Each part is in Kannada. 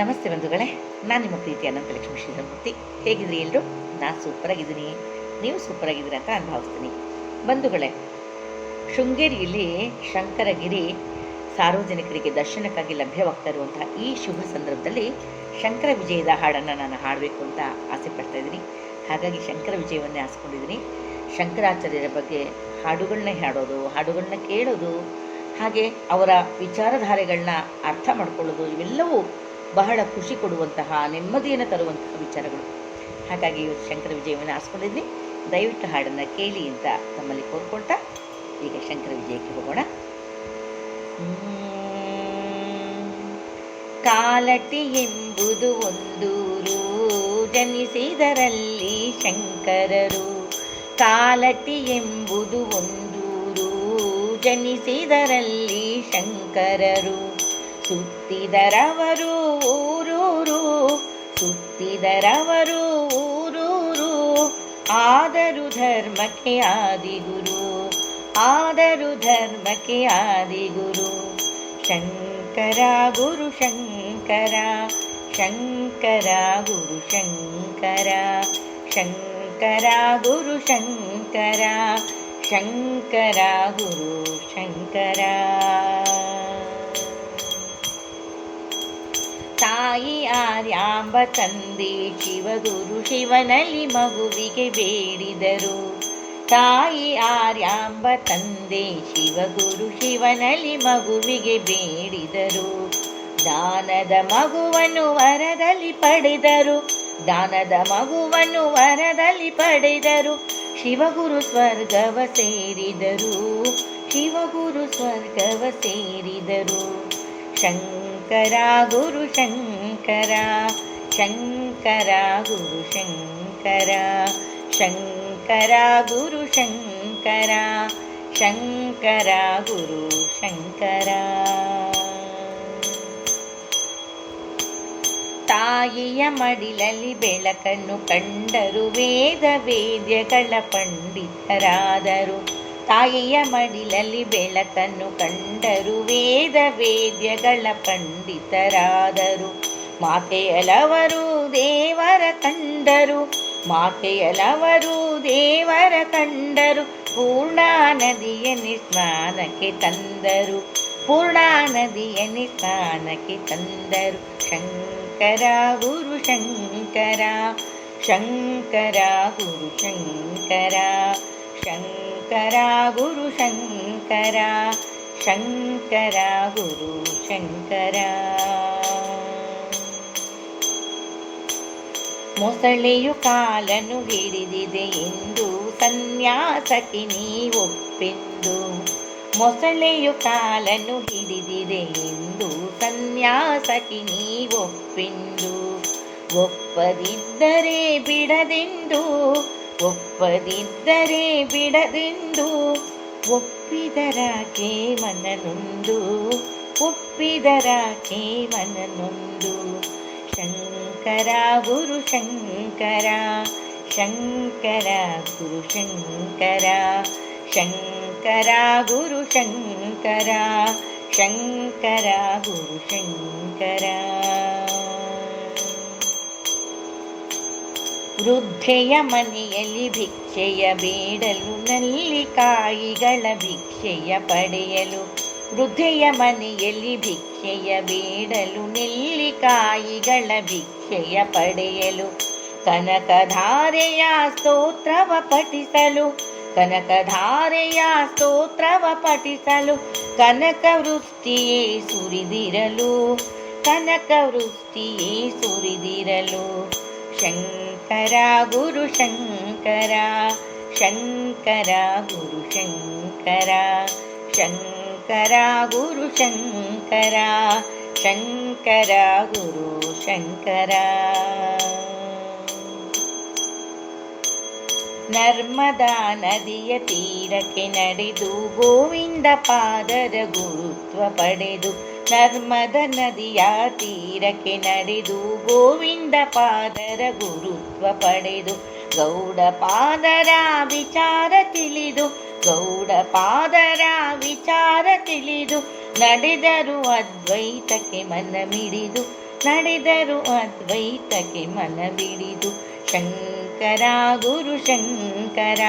ನಮಸ್ತೆ ಬಂಧುಗಳೇ, ನಾನು ನಿಮ್ಮ ಪ್ರೀತಿ ಅನಂತ ಲಕ್ಷ್ಮೀ ಶ್ರೀಧರಮೂರ್ತಿ ಹೇಗಿದ್ರಿ ಎಲ್ಲರೂ ನಾನು ಸೂಪರಾಗಿದ್ದೀನಿ. ನೀವು ಸೂಪರಾಗಿದ್ದೀರಿ ಅಂತ ನಾನು ಭಾವಿಸ್ತೀನಿ. ಬಂಧುಗಳೇ, ಶೃಂಗೇರಿಯಲ್ಲಿ ಶಂಕರಗಿರಿ ಸಾರ್ವಜನಿಕರಿಗೆ ದರ್ಶನಕ್ಕಾಗಿ ಲಭ್ಯವಾಗ್ತಾ ಇರುವಂತಹ ಈ ಶುಭ ಸಂದರ್ಭದಲ್ಲಿ ಶಂಕರ ವಿಜಯದ ಹಾಡನ್ನು ನಾನು ಹಾಡಬೇಕು ಅಂತ ಆಸೆ ಪಡ್ತಾ ಇದ್ದೀನಿ. ಹಾಗಾಗಿ ಶಂಕರ ವಿಜಯವನ್ನೇ ಆಸ್ಕೊಂಡಿದ್ದೀನಿ ಶಂಕರಾಚಾರ್ಯರ ಬಗ್ಗೆ ಹಾಡುಗಳನ್ನ ಹಾಡೋದು ಹಾಡುಗಳನ್ನ ಕೇಳೋದು, ಹಾಗೆ ಅವರ ವಿಚಾರಧಾರೆಗಳನ್ನ ಅರ್ಥ ಮಾಡ್ಕೊಳ್ಳೋದು, ಇವೆಲ್ಲವೂ ಬಹಳ ಖುಷಿ ಕೊಡುವಂತಹ, ನೆಮ್ಮದಿಯನ್ನು ತರುವಂತಹ ವಿಚಾರಗಳು. ಹಾಗಾಗಿ ಇವತ್ತು ಶಂಕರ ವಿಜಯವನ್ನು ಆರಿಸ್ಕೊಂಡಿದ್ವಿ ದಯವಿಟ್ಟು ಹಾಡನ್ನು ಕೇಳಿ ಅಂತ ತಮ್ಮಲ್ಲಿ ಕೋರ್ಕೊಳ್ತಾ, ಈಗ ಶಂಕರ ವಿಜಯಕ್ಕೆ ಹೋಗೋಣ. ಕಾಲಟಿ ಎಂಬುದು ಒಂದೂರು ಜನಿಸಿದರಲ್ಲಿ ಶಂಕರರು. ಕಾಲಟಿ ಎಂಬುದು ಒಂದೂರು ಜನಿಸಿದರಲ್ಲಿ ಶಂಕರರು. ಸುತ್ತಿದರವರು ಊರೂರು ಸುತ್ತಿದರವರು ಊರೂರು. ಆದರು ಧರ್ಮಕ್ಕೆ ಆದಿಗುರು, ಆದರು ಧರ್ಮಕ್ಕೆ ಆದಿಗುರು. ಶಂಕರ ಗುರು ಶಂಕರ ಶಂಕರ ಗುರು ಶಂಕರ. ಶಂಕರ ಗುರು ಶಂಕರ ಶಂಕರ ಗುರು ಶಂಕರ. ತಾಯಿ ಆರ್ಯಾಂಬ ತಂದೆ ಶಿವಗುರು ಶಿವನಲ್ಲಿ ಮಗುವಿಗೆ ಬೇಡಿದರು. ತಾಯಿ ಆರ್ಯಾಂಬ ತಂದೆ ಶಿವಗುರು ಶಿವನಲ್ಲಿ ಮಗುವಿಗೆ ಬೇಡಿದರು. ದಾನದ ಮಗುವನ್ನು ವರದಲ್ಲಿ ಪಡೆದರು. ದಾನದ ಮಗುವನ್ನು ವರದಲ್ಲಿ ಪಡೆದರು. ಶಿವಗುರು ಸ್ವರ್ಗವ ಸೇರಿದರು. ಶಿವಗುರು ಸ್ವರ್ಗವ ಸೇರಿದರು. ಶಂಕರ ಗುರು ಶಂಕರ ಶಂಕರ ಗುರು ಶಂಕರ ಶಂಕರ ಗುರು ಶಂಕರ ಶಂಕರ ಗುರು ಶಂಕರ. ತಾಯಿಯ ಮಡಿಲಲ್ಲಿ ಬೆಳಕನ್ನು ಕಂಡರು ವೇದ ವೇದ್ಯಗಳ ಪಂಡಿತರಾದರು. ತಾಯಿಯ ಮಡಿಲಲ್ಲಿ ಬೆಳಕನ್ನು ಕಂಡರು ವೇದ ವೇದ್ಯಗಳ ಪಂಡಿತರಾದರು. ಮಾತೆಯಲವರು ದೇವರ ಕಂಡರು ಮಾತೆಯಲವರು ದೇವರ ಕಂಡರು ಪೂರ್ಣಾ ನದಿಯನ್ನಿ ಸ್ನಾನಕ್ಕೆ ತಂದರು ಪೂರ್ಣಾ ನದಿಯನ್ನಿ ಸ್ನಾನಕ್ಕೆ ತಂದರು ಶಂಕರ ಗುರು ಶಂಕರ ಶಂಕರ ಗುರು ಶಂಕರ ಶಂಕರ ಗುರು ಶಂಕರ ಶಂಕರ ಗುರು ಶಂಕರ ಮೊಸಳೆಯು ಕಾಲನು ಹಿಡಿದಿದೆ ಎಂದು ಸನ್ಯಾಸಕಿ ನೀ ಒಪ್ಪೆಂದು. ಮೊಸಳೆಯು ಕಾಲನು ಹಿಡಿದಿದೆ ಎಂದು ಸನ್ಯಾಸಕಿ ನೀ ಒಪ್ಪೆಂದು. ಒಪ್ಪದಿದ್ದರೆ ಬಿಡದೆಂದು ಒಪ್ಪದಿದ್ದರೆ ಬಿಡದೆಂದು. ಒಪ್ಪಿದರಾಕೆ ಮನನೊಂದು ಒಪ್ಪಿದರಾಕೆ ಮನನೊಂದು. ಶಂಕರ ಗುರು ಶಂಕರ ಶಂಕರ ಗುರು ಶಂಕರ ಶಂಕರ ಗುರು ಶಂಕರ ಶಂಕರ ಗುರು ಶಂಕರ ವೃದ್ಧೆಯ ಮನೆಯಲ್ಲಿ ಭಿಕ್ಷೆಯ ಬೇಡಲು ನಲ್ಲಿಕಾಯಿಗಳ ಭಿಕ್ಷೆಯ ಪಡೆಯಲು ವೃದ್ಧೆಯ ಮನೆಯಲ್ಲಿ ಭಿಕ್ಷೆಯ ಬೇಡಲು ನೆಲ್ಲಿಕಾಯಿಗಳ ಭಿಕ್ಷೆಯ ಪಡೆಯಲು, ಕನಕಧಾರೆಯ ಸ್ತೋತ್ರವ ಪಠಿಸಲು, ಕನಕಧಾರೆಯ ಸ್ತೋತ್ರವ ಪಠಿಸಲು, ಕನಕ ವೃತ್ತಿಯೇ ಸುರಿದಿರಲು, ಕನಕ ವೃತ್ತಿಯೇ ಸುರಿದಿರಲು, ಶಂಕರ ಗುರು ಶಂಕರ ಶಂಕರ ಗುರು ಶಂಕರ ಶಂಕರ ಗುರು ಶಂಕರ ಶಂಕರ ಗುರು ಶಂಕರ. ನರ್ಮದಾ ನದಿಯ ತೀರಕ್ಕೆ ನಡೆದು ಗೋವಿಂದ ಪಾದರ ಗುರುತ್ವ ಪಡೆದು ನರ್ಮದ ನದಿಯ ತೀರಕ್ಕೆ ನಡೆದು ಗೋವಿಂದ ಪಾದರ ಗುರುತ್ವ ಪಡೆದು ಗೌಡ ಪಾದರ ವಿಚಾರ ತಿಳಿದು ಗೌಡ ಪಾದರ ವಿಚಾರ ತಿಳಿದು, ನಡೆದರು ಅದ್ವೈತಕ್ಕೆ ಮನ ಮಿಡಿದು ನಡೆದರು ಅದ್ವೈತಕ್ಕೆ ಮನವಿಡಿದು. ಶಂಕರ ಗುರು ಶಂಕರ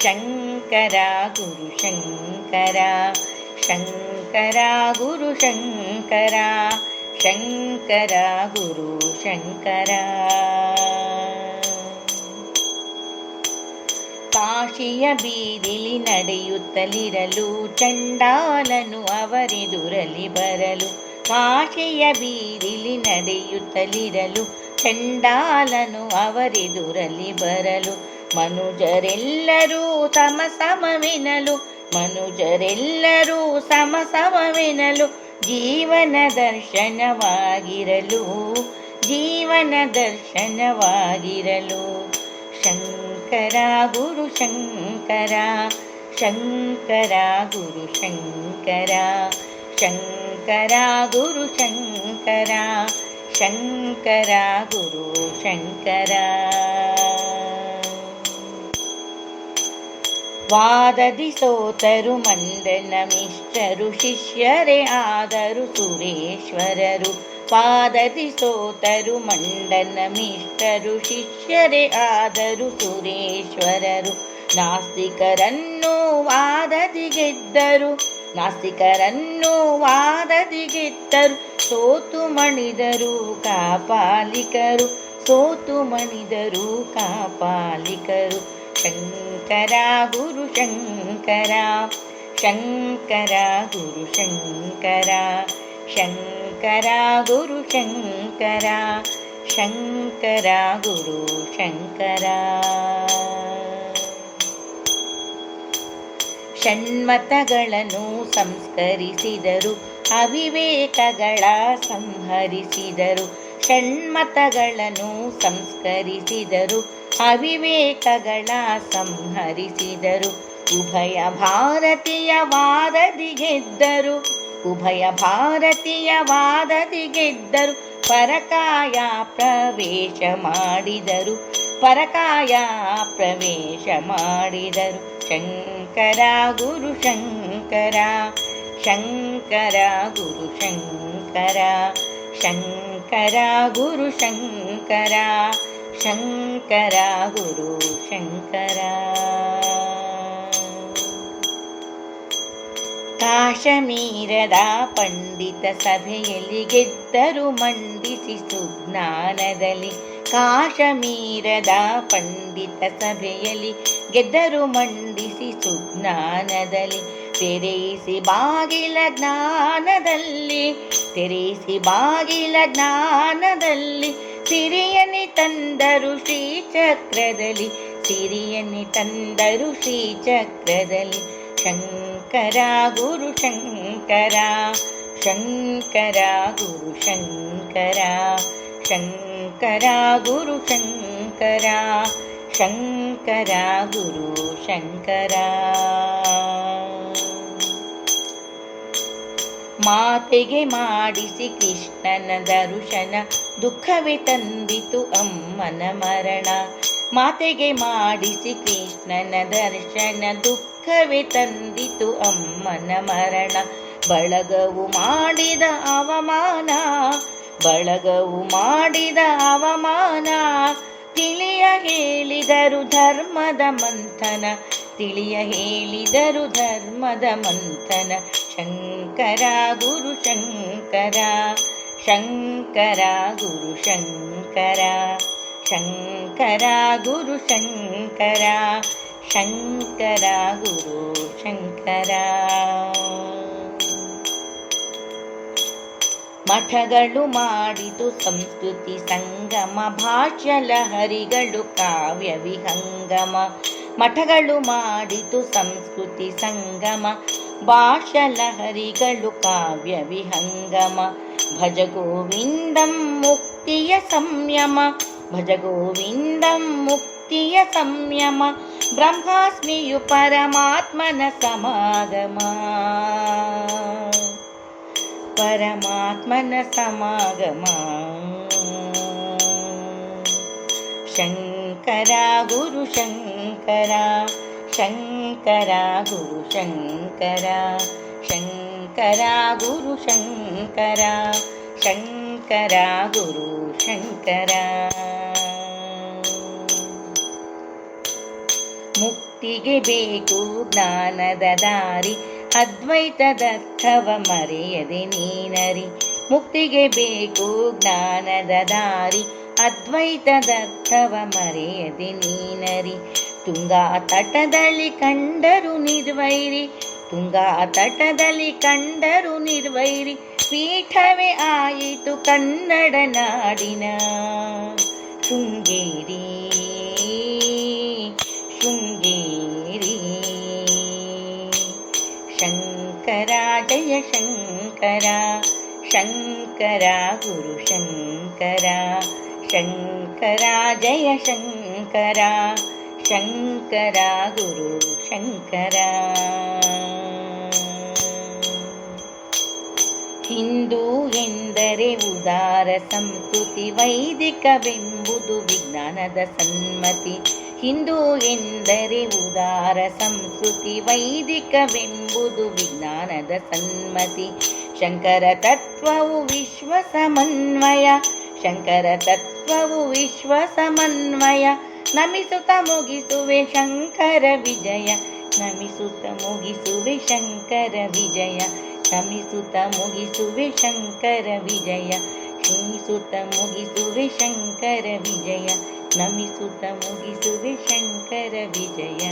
ಶಂಕರ ಗುರು ಶಂಕರ ಶಂಕರ ಗುರು ಶಂಕರ ಶಂಕರ ಗುರು ಶಂಕರ. ಕಾಶಿಯ ಬೀದಿಲಿ ನಡೆಯುತ್ತಲಿರಲು, ಚಂಡಾಲನು ಅವರೆದುರಲಿ ಬರಲು. ಕಾಶಿಯ ಬೀದಿಲಿ ನಡೆಯುತ್ತಲಿರಲು, ಚಂಡಾಲನು ಅವರೆದುರಲಿ ಬರಲು. ಮನುಜರೆಲ್ಲರೂ ಸಮ ಸಮವೆನಲು ಮನುಜರೆಲ್ಲರೂ ಸಮ ಸಮವೆನಲು ಜೀವನ ದರ್ಶನವಾಗಿರಲು ಜೀವನ ದರ್ಶನವಾಗಿರಲು. ಶಂಕರ ಗುರು ಶಂಕರ ಶಂಕರ ಗುರು ಶಂಕರ ಶಂಕರ ಗುರು ಶಂಕರ ಶಂಕರ ಗುರು ಶಂಕರ ವಾದದಿ ಸೋತರು ಮಂಡನ ಮಿಶ್ರರು ಶಿಷ್ಯರೇ ಆದರು ಸುರೇಶ್ವರರು ಪಾದದಿ ಸೋತರು ಮಂಡನ ಮಿಷ್ಟರು ಶಿಷ್ಯರೇ ಆದರು ಸುರೇಶ್ವರರು. ನಾಸ್ತಿಕರನ್ನು ವಾದದಿ ಗೆದ್ದರು, ನಾಸ್ತಿಕರನ್ನು ವಾದದಿ ಗೆದ್ದರು, ಸೋತು ಮಣಿದರು ಕಾಪಾಲಿಕರು, ಸೋತು ಮಣಿದರು ಕಾಪಾಲಿಕರು. ಶಂಕರ ಗುರು ಶಂಕರ ಶಂಕರ ಗುರು ಶಂಕರ. ಶಂಕರ ಗುರು ಶಂಕರ ಶಂಕರ ಗುರು ಶಂಕರ. ಷಣ್ಮತಗಳನ್ನು ಸಂಸ್ಕರಿಸಿದರು, ಅವಿವೇಕಗಳ ಸಂಹರಿಸಿದರು. ಷಣ್ಮತಗಳನ್ನು ಸಂಸ್ಕರಿಸಿದರು, ಅವಿವೇಕಗಳ ಸಂಹರಿಸಿದರು. ಉಭಯ ಭಾರತೀಯ ವಾದದಿ ಗೆದ್ದರು ಉಭಯ ಭಾರತೀಯ ವಾದದಿ ಗೆದ್ದರು ಪರಕಾಯ ಪ್ರವೇಶ ಮಾಡಿದರು ಪರಕಾಯ ಪ್ರವೇಶ ಮಾಡಿದರು ಶಂಕರ ಗುರು ಶಂಕರ ಶಂಕರ ಗುರು ಶಂಕರ ಶಂಕರ ಗುರು ಶಂಕರ ಶಂಕರ ಗುರು ಶಂಕರ ಕಾಶ್ಮೀರದ ಪಂಡಿತ ಸಭೆಯಲ್ಲಿ ಗೆದ್ದರು ಮಂಡಿಸಿ ಸುಜ್ಞಾನದಲ್ಲಿ. ಕಾಶ್ಮೀರದ ಪಂಡಿತ ಸಭೆಯಲ್ಲಿ ಗೆದ್ದರು ಮಂಡಿಸಿ ಸುಜ್ಞಾನದಲ್ಲಿ. ತೆರೆಯಿಸಿ ಬಾಗಿಲ ಜ್ಞಾನದಲ್ಲಿ ತೆರೆಯಿಸಿ ಬಾಗಿಲ ಜ್ಞಾನದಲ್ಲಿ. ಸಿರಿಯನಿ ತಂದರು ಶ್ರೀಚಕ್ರದಲ್ಲಿ, ಸಿರಿಯನಿ ತಂದರು ಶ್ರೀಚಕ್ರದಲ್ಲಿ. ಶಂಕರ ಗುರು ಶಂಕರ ಶಂಕರ ಗುರು ಶಂಕರ ಶಂಕರ ಗುರು ಶಂಕರ ಶಂಕರ ಗುರು ಶಂಕರ. ಮಾತೆಗೆ ಮಾಡಿಸಿ ಕೃಷ್ಣನ ದರ್ಶನ, ದುಃಖವೇ ತಂದಿತು ಅಮ್ಮನ ಮರಣ. ಮಾತೆಗೆ ಮಾಡಿಸಿ ಕೃಷ್ಣನ ದರ್ಶನ ದುಃಖವೇ ತಂದಿತು ಅಮ್ಮನ ಮರಣ. ಬಳಗವು ಮಾಡಿದ ಅವಮಾನ, ಬಳಗವು ಮಾಡಿದ ಅವಮಾನ. ತಿಳಿಯ ಹೇಳಿದರು ಧರ್ಮದ ಮಂಥನ, ತಿಳಿಯ ಹೇಳಿದರು ಧರ್ಮದ ಮಂಥನ. ಶಂಕರ ಗುರು ಶಂಕರ ಶಂಕರ ಗುರು ಶಂಕರ ಶಂಕರ ಗುರು ಶಂಕರ. ಶಂಕರ ಗುರು ಶಂಕರ ಮಠಗಳು ಮಾಡಿತು ಸಂಸ್ಕೃತಿ ಸಂಗಮ ಭಾಷ್ಯ ಲಹರಿಗಳು ಕಾವ್ಯ ವಿಹಂಗಮ ಮಠಗಳು ಮಾಡಿತು ಸಂಸ್ಕೃತಿ ಸಂಗಮ ಭಾಷ್ಯ ಲಹರಿಗಳು ಕಾವ್ಯ ವಿಹಂಗಮ ಭಜ ಗೋವಿಂದಂ ಮುಕ್ತಿಯ ಸಂಯಮ ಭಜ ಗೋವಿಂದಂ ಮುಕ್ತಿಯ ಸಂಯಮ ब्रह्मास्मयु परमात्मन समागमा। परमात्मन समागमा। शङ्करा गुरुशङ्करा शङ्करा गुरुशङ्करा शङ्करा गुरुशङ्करा शङ्करा गुरु शङ्करा। ಮುಕ್ತಿಗೆ ಬೇಕು ಜ್ಞಾನದ ದಾರಿ ಅದ್ವೈತದರ್ಥವ ಮರೆಯದೆ ನೀನರಿ. ಮುಕ್ತಿಗೆ ಬೇಕು ಜ್ಞಾನದ ದಾರಿ ಅದ್ವೈತದರ್ಥವ ಮರೆಯದೆ ನೀನರಿ. ತುಂಗಾ ತಟದಲ್ಲಿ ಕಂಡರು ನಿರ್ವೈರಿ, ತುಂಗಾ ತಟದಲ್ಲಿ ಕಂಡರು ನಿರ್ವೈರಿ. ಪೀಠವೇ ಆಯಿತು ಕನ್ನಡ ನಾಡಿನ ಶೃಂಗೇರಿ. ಶಂಕರ ಜಯ ಶಂಕರ ಶಂಕರ ಗುರು ಶಂಕರ ಶಂಕರ ಜಯ ಶಂಕರ ಶಂಕರ ಗುರು ಶಂಕರ ಹಿಂದೂ ಎಂದರೆ ಉದಾರ ಸಂಸ್ಕೃತಿ ವೈದಿಕವೆಂಬುದು ವಿಜ್ಞಾನದ ಸನ್ಮತಿ ಹಿಂದೂ ಎಂದರೆ ಉದಾರ ಸಂಸ್ಕೃತಿ, ವೈದಿಕವೆಂಬುದು ವಿಜ್ಞಾನದ ಸನ್ಮತಿ. ಶಂಕರ ತತ್ವವು ವಿಶ್ವ ಸಮನ್ವಯ, ಶಂಕರ ತತ್ವವು ವಿಶ್ವ ಸಮನ್ವಯ. ನಮಿಸುತ್ತ ಮುಗಿಸುವೆ ಶಂಕರ ವಿಜಯ, ನಮಿಸುತ್ತ ಮುಗಿಸುವೆ ಶಂಕರ ವಿಜಯ. ನಮಿಸುತ್ತ ಮುಗಿಸುವೆ ಶಂಕರ ವಿಜಯ ಶ್ರೀಸುತ್ತ ಮುಗಿಸುವೆ ಶಂಕರ ವಿಜಯ. ನಮಿಸುತ್ತ ಮುಗಿಸುವೆ ಶಂಕರ ವಿಜಯ